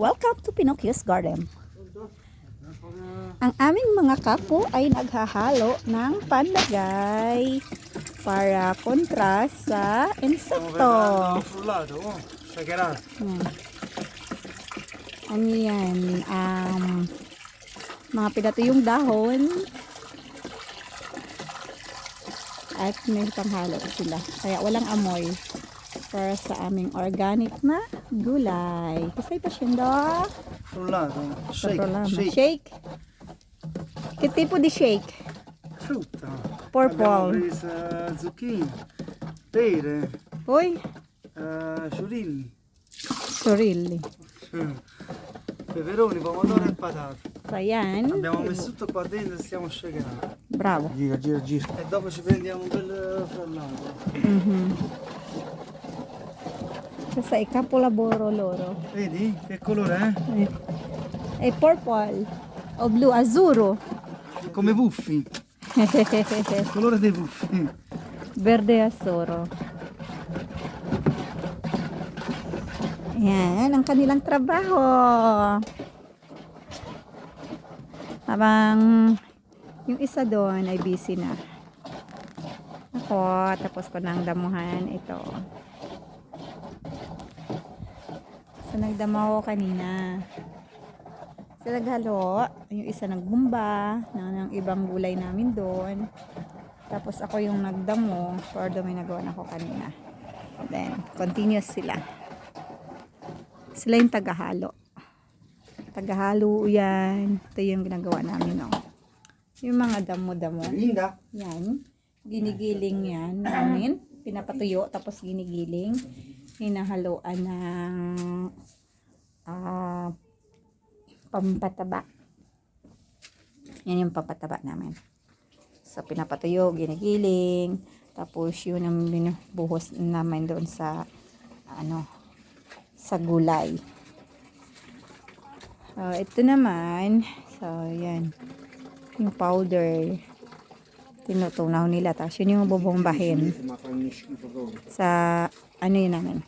Welcome to Pinocchio's Garden. Ang aming mga kapo ay naghahalo ng panlagay para kontrast sa insekto. Hmm. Ano yan? Um, mga pinatuyong dahon. At may panghalo sila. Kaya walang amoy. Para sa aming organic na gulay. Kasi pa siya Frullato, shake, shake, Shake. Che tipo di shake? frutta. Purple. Abbiamo preso eh, zucchine, pere, Uy, eh, ciurilli, sorili. mm, peperoni, pomodoro e patate. Ayan. Abbiamo messo tutto qua dentro e stiamo shakerando. Bravo. Gira, gira, gira. E dopo ci prendiamo un bel eh, frullato. Mhm. Questa è capolavoro loro. Vedi? Che colore Eh, è? È purple o blu azzurro. Come puffi. Il colore dei puffi. Verde azzurro. Yan, ang kanilang trabaho. Habang yung isa doon ay busy na. Ako, tapos ko ng damuhan ito. So, nagdamo ako kanina. Sa naghalo, yung isa nagbumba ng, ng ibang gulay namin doon. Tapos ako yung nagdamo for the may nagawa na ako kanina. Then, continuous sila. Sila yung tagahalo. Tagahalo yan. Ito yung ginagawa namin, no. Yung mga damo-damo. Linda. Yan. Ginigiling yan namin. Pinapatuyo tapos ginigiling. Hinahaluan ng ah pampataba. Yan yung pampataba namin. So, pinapatuyo, ginigiling. Tapos, yun ang binubuhos namin doon sa ano, sa gulay. So, ito naman. So, yan. Yung powder tinutunaw nila. Tapos yun yung bubombahin. Sa ano yun namin?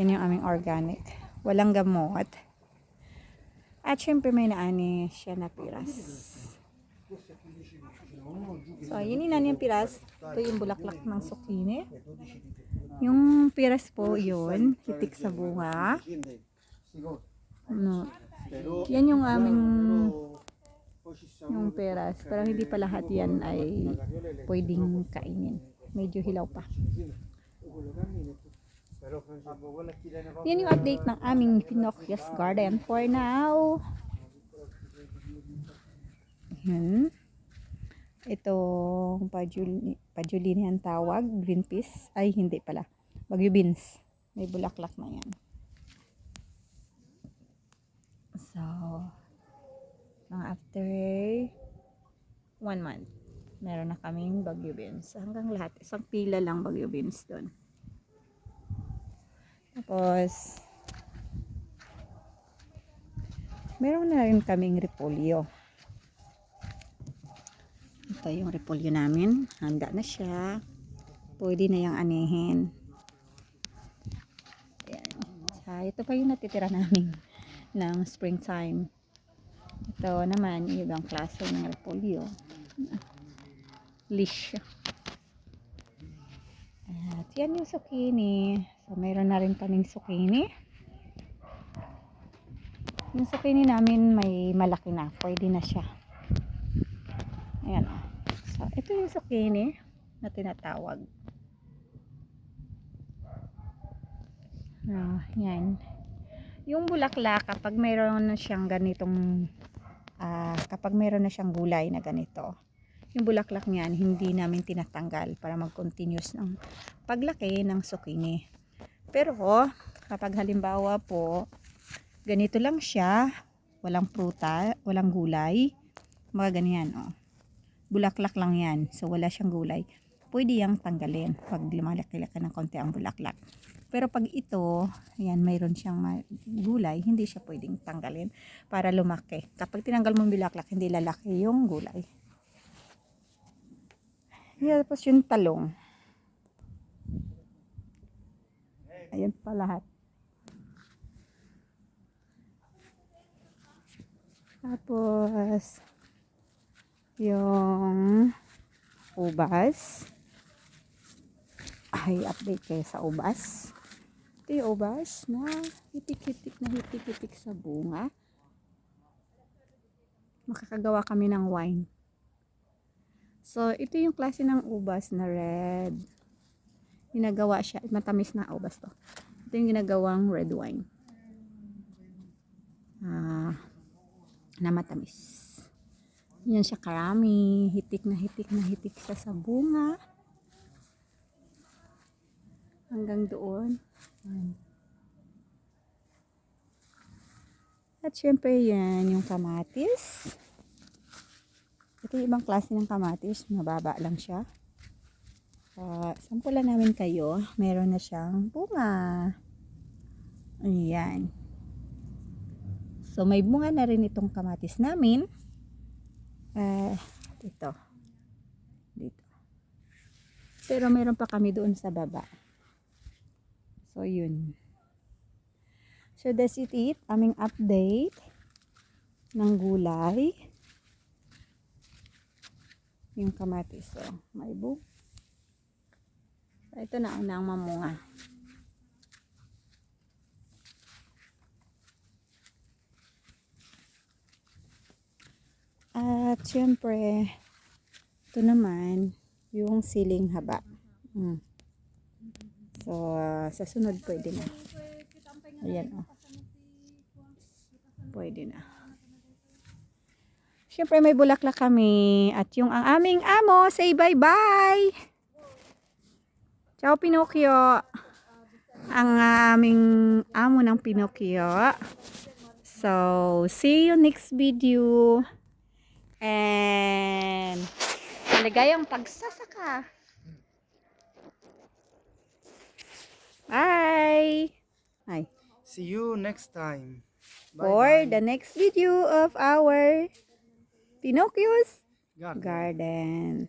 Yun yung aming organic. Walang gamot. At syempre may naani siya na piras. So yun yung yung piras. Ito yung bulaklak ng sukini yung piras po yun. Hitik sa bunga. Ano, yan yung aming yung peras. Pero hindi pa lahat yan ay pwedeng kainin. Medyo hilaw pa. Yan yung update ng aming Pinocchio's Garden for now. Yan. Ito, pajuli, pajulini ang tawag. Green peas. Ay, hindi pala. Bagyo beans. May bulaklak na yan. So, mga after one month, meron na kaming bagyo beans. Hanggang lahat, isang pila lang bagyo beans doon. Tapos, meron na rin kaming repolyo. Ito yung repolyo namin. Handa na siya. Pwede na yung anihin. Ayan. Ito pa yung natitira namin ng springtime. Ito naman, ibang klase ng repolyo. Lish. At yan yung zucchini. So, mayroon na rin kaming zucchini. Yung zucchini namin may malaki na. Pwede na siya. Ayan. So, ito yung zucchini na tinatawag. Ah, yan. Yung bulaklak, kapag mayroon na siyang ganitong ah, kapag mayroon na siyang gulay na ganito, yung bulaklak niyan, hindi namin tinatanggal para mag-continuous ng paglaki ng zucchini. Pero, kapag halimbawa po, ganito lang siya, walang pruta, walang gulay, mga ganyan, oh. Bulaklak lang yan, so wala siyang gulay. Pwede yang tanggalin pag lumalaki-laki ng konti ang bulaklak. Pero pag ito, ayan, mayroon siyang gulay, hindi siya pwedeng tanggalin para lumaki. Kapag tinanggal mo bilaklak, hindi lalaki yung gulay. Yeah, tapos yung talong. Ayan pa lahat. Tapos, yung ubas. Ay, update kayo sa ubas. Ito yung ubas na hitik-hitik na hitik-hitik sa bunga. Makakagawa kami ng wine. So, ito yung klase ng ubas na red. Ginagawa siya. Matamis na ubas to. Ito yung ginagawang red wine. Ah, na matamis. Yan siya karami. Hitik na hitik na hitik siya sa bunga. Hanggang doon. At syempre yan, yung kamatis. Ito yung ibang klase ng kamatis. Mababa lang siya. Uh, sampulan namin kayo. Meron na siyang bunga. Ayan. So, may bunga na rin itong kamatis namin. Eh, dito. Dito. Pero meron pa kami doon sa baba. So, yun. So, that's it, it. Aming update ng gulay. Yung kamatis. So, may bu. So, ito na una ang mamunga. At syempre, ito naman, yung siling haba. Mm. So, ah, sa sunod pwede na. Ayan, oh. Pwede na. Syempre, may bulaklak kami. At yung ang aming amo, say bye-bye! Ciao, Pinocchio! Ang aming amo ng Pinocchio. So, see you next video. And maligayang pagsasaka. Bye! Hi. See you next time. Bye For bye. the next video of our Pinocchio's Garden. Garden.